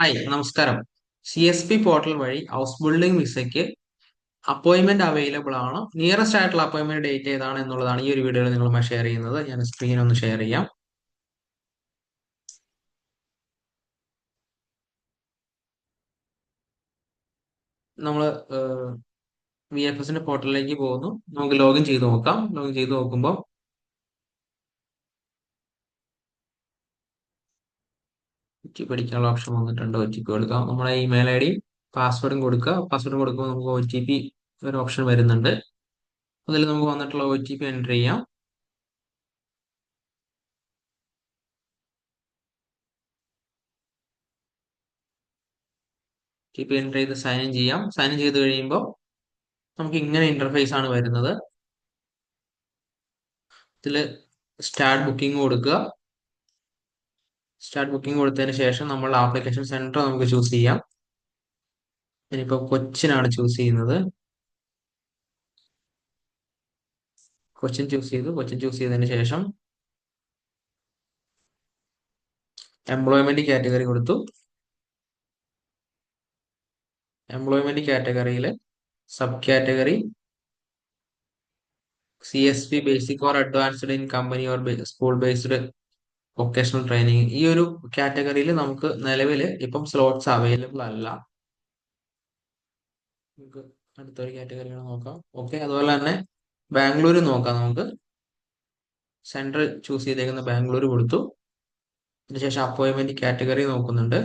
Hi നമസ്കാരം. C S P portal വഴി house building വിസയ്ക്ക് അപ്പോയിന്റ്മെന്റ് അവൈലബിൾ ആണോ? നിയറസ്റ്റ് ആയിട്ടുള്ള അപ്പോയിന്റ്മെന്റ് ഡേറ്റ് ഏതാണ് എന്നുള്ളതാണ് ഈ ഒരു വീഡിയോയിൽ നിങ്ങളുമായി ഷെയർ ചെയ്യുന്നത്. ഞാൻ സ്ക്രീൻ ഒന്ന് ഷെയർ ചെയ്യാം. നമ്മൾ വി എഫ് എസിന്റെ പോർട്ടലിലേക്ക് പോകുന്നു. നമുക്ക് ലോഗിൻ ചെയ്ത് നോക്കാം. ലോഗിൻ ചെയ്ത് നോക്കുമ്പോൾ ഒ പഠിക്കാനുള്ള ഓപ്ഷൻ വന്നിട്ടുണ്ട്. ഒ ടി പി കൊടുക്കാം. നമ്മുടെ ഇമെയിൽ ഐ ഡി പാസ്വേഡും കൊടുക്കുക. പാസ്വേഡ് കൊടുക്കുമ്പോൾ നമുക്ക് ഒ ടി പി ഒരു ഓപ്ഷൻ വരുന്നുണ്ട്. അതിൽ നമുക്ക് വന്നിട്ടുള്ള ഒ ടി പി എന്റർ ചെയ്യാം. ടി എന്റർ ചെയ്ത് സൈൻ ഇൻ ചെയ്യാം. സൈൻ ഇൻ ചെയ്ത് കഴിയുമ്പോൾ നമുക്ക് ഇങ്ങനെ ഇന്റർഫേസ് ആണ് വരുന്നത്. ഇതിൽ സ്റ്റാർട്ട് ബുക്കിംഗ് കൊടുക്കുക. സ്റ്റാർട്ട് ബുക്കിംഗ് കൊടുത്തതിന് ശേഷം നമ്മൾ ആപ്ലിക്കേഷൻ സെന്റർ നമുക്ക് ചൂസ് ചെയ്യാം. ഞാനിപ്പോൾ കൊച്ചിനാണ് ചൂസ് ചെയ്യുന്നത്. കൊച്ചിൻ ചൂസ് ചെയ്തു. കൊച്ചിൻ ചൂസ് ചെയ്തതിന് ശേഷം എംപ്ലോയ്മെന്റ് കാറ്റഗറി കൊടുത്തു. എംപ്ലോയ്മെന്റ് കാറ്റഗറിയിൽ sub category C S P basic or advanced in company or school based vocational training ഈ ഒരു കാറ്റഗറിയിൽ നമുക്ക് നിലവിൽ ഇപ്പം സ്ലോട്ട്സ് അവൈലബിൾ അല്ല. നമുക്ക് അടുത്തൊരു കാറ്റഗറികൾ നോക്കാം. ഓക്കെ അതുപോലെ തന്നെ ബാംഗ്ലൂർ നോക്കാം നമുക്ക്. സെൻട്രൽ ചൂസ് ചെയ്തേക്കുന്ന ബാംഗ്ലൂർ കൊടുത്തു. അതിനുശേഷം അപ്പോയിൻമെന്റ് കാറ്റഗറി നോക്കുന്നുണ്ട്.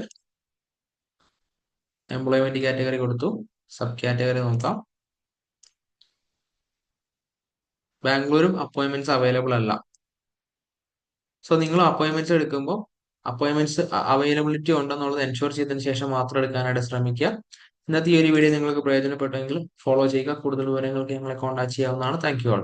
എംപ്ലോയ്മെന്റ് കാറ്റഗറി കൊടുത്തു. സബ് കാറ്റഗറി നോക്കാം. ബാംഗ്ലൂരും അപ്പോയിൻമെന്റ്സ് അവൈലബിൾ അല്ല. സോ നിങ്ങൾ അപ്പോയിൻമെന്റ്സ് എടുക്കുമ്പോൾ അപ്പോയിൻമെന്റ്സ് അവൈലബിലിറ്റി ഉണ്ടെന്നുള്ളത് എൻഷുർ ചെയ്തതിന് ശേഷം മാത്രം എടുക്കാനായിട്ട് ശ്രമിക്കുക. ഇന്നത്തെ ഈ ഒരു വീഡിയോ നിങ്ങൾക്ക് പ്രയോജനപ്പെട്ടെങ്കിൽ ഫോളോ ചെയ്യുക. കൂടുതൽ വിവരങ്ങൾക്ക് ഞങ്ങളെ കോൺടാക്ട് ചെയ്യാവുന്നതാണ്. Thank you all